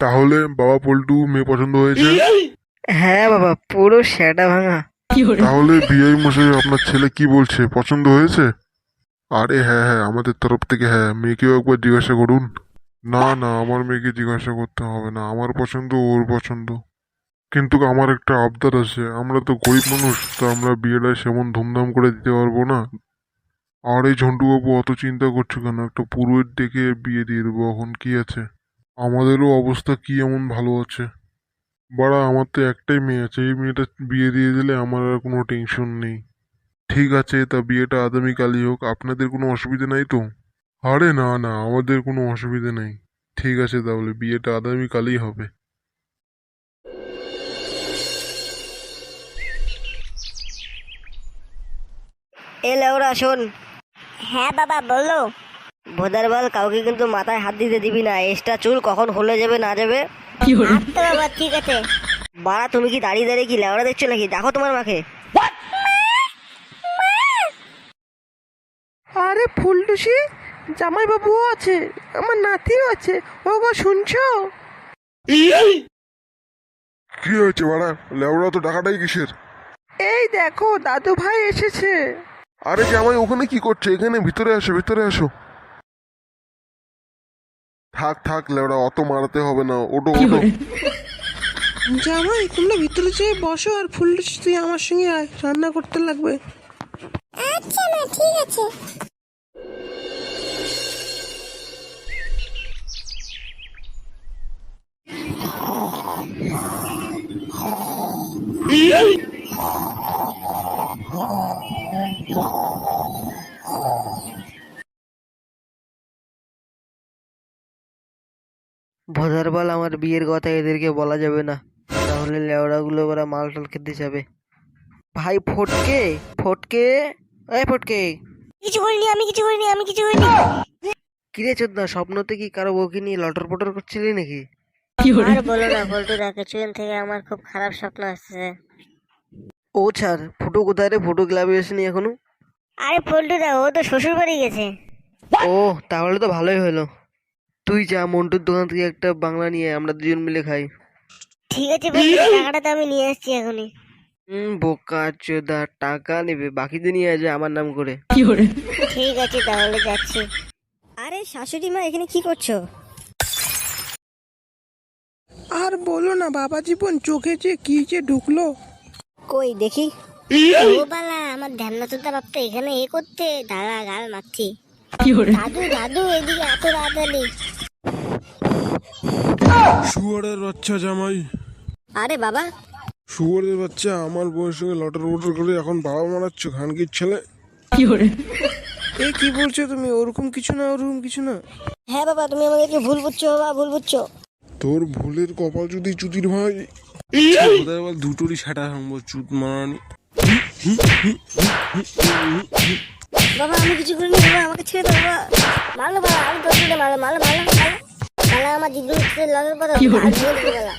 তাহলে বাবা পল্টু মেয়ে পছন্দ হয়েছে? হ্যাঁ বাবা পুরো সেটা ভাঙা। তাহলে বিআই মশাই আপনার ছেলে কি বলছে? পছন্দ হয়েছে? আরে হ্যাঁ হ্যাঁ আমাদের তরফ থেকে হ্যাঁ মেয়েকেও একবার জিজ্ঞাসা করুন। না না আমার মেয়েকে জিজ্ঞাসা করতে হবে না আমার পছন্দ ওর পছন্দ। কিন্তু আমার একটা আবদার আছে আমরা তো গরিব মানুষ তো আমরা বিয়েটা সেমন ধুমধাম করে দিতে পারব না। আর এই ঝন্টুবাবু অত চিন্তা করছ কেন? একটা পুরোহিত ডেকে বিয়ে দিয়ে দেবো এখন কি আছে? আমাদেরও অবস্থা কি এমন ভালো আছে? বাড়া আমার তো একটাই মেয়ে আছে। এই মেয়েটা বিয়ে দিয়ে দিলে আমার আর কোনো টেনশন নেই। ঠিক আছে তা বিয়েটা আগামীকালই হোক। আপনাদের কোনো অসুবিধা নাই তো? আরে না না আমাদের কোনো অসুবিধা নেই। ঠিক আছে তাহলে বিয়েটা আগামীকালই হবে। এ লেওরা শোন। হ্যাঁ বাবা বলো। ভোদার বাল কাউকে কিন্তু মাথায় হাত দিতে দিবি না। এক্সট্রা চুল কখন হলে যাবে না যাবে? আচ্ছা বাবা ঠিক আছে। বাড়া তুমি কি দাঁড়িয়ে দাঁড়িয়ে কি লেওড়া দেখছ নাকি? দেখো তোমার মাকে। আরে ফুলটুসি জামাই বাবুও আছে আমার নাতিও আছে। ও গো শুনছো? কি হয়েছে বাড়া? লেবড়া তো টাকাটাই কিসের? এই দেখো দাদু ভাই এসেছে। আরে জামাই ওখানে কি করছে? এখানে ভিতরে আসো ভিতরে আসো। থাক থাক লেবড়া অত মারাতে হবে না ওটো ওটো। জামাই তোমরা ভিতরে যেয়ে বসো আর ফুলটুসি তুই আমার সঙ্গে আয় রান্না করতে লাগবে। আচ্ছা না ঠিক আছে। ভোদার বল আমার বিয়ের কথা এদেরকে বলা যাবে না। তাহলে লেওড়াগুলো ওরা মাল টাল খেতে যাবে। ভাই ফটকে ফটকে এই ফটকে। কিছু করিনি আমি কিছু করিনি আমি কিছু করিনি কিরে চোদ্দা স্বপ্নতে কি কারও বউকে নিয়ে লটর পটর করছিলি নাকি? আর বলো না পল্টুদা কিছুদিন থেকে আমার খুব খারাপ স্বপ্ন আসছে। ও ছাড় ফুটো কোথায় রে? ফুটো ক্লাবে আসেনি এখনও? আরে পল্টুদা ও তো শ্বশুর বাড়ি গেছে। ও তাহলে তো ভালোই হলো। তুই যা মন্টুর দোকান থেকে একটা বাংলা নিয়ে আমরা দুজন মিলে খাই। ঠিক আছে পল্টুদা টাকাটা তো আমি নিয়ে আসছি এখনই। হুম বোকা চোদা টাকা নেবে বাকিতে নিয়ে আসবে আমার নাম করে। ঠিক আছে তাহলে যাচ্ছি। আরে শাশুড়ি মা এখানে কি করছ? আর বলো না বাবা জীবন চোখে যে কি যে ঢুকলো। কই দেখি। ও বালা আমার ধ্যান না চলতে বাপটা এখানে এ করতে দাদা গাল মারছি। দাদু দাদু এদিকে এত তাড়াতাড়ি শুয়ারের বাচ্চা জামাই আরে বাবা শুয়ারের বাচ্চা আমার বউয়ের সঙ্গে লটর বটর করে এখন বাবা মারাচ্ছ খানকির ছেলে এ কি বলছো তুমি ওরকম কিছু না ওরকম কিছু না হ্যাঁ বাবা তুমি আমাদেরকে ভুল বুঝছ বাবা ভুল বুঝছ তোর ভুলের কপাল যদি চুতির ভাই দুটোরই সাটা ভাঙবো চুত মারানি বাবা আমি কিছু করিনি বাবা আমাকে ছেড়ে দাও বাবা। মারলো বাবা আমি তোর মারলো মারলো মারলো মারলো আমার দিদি পর বালা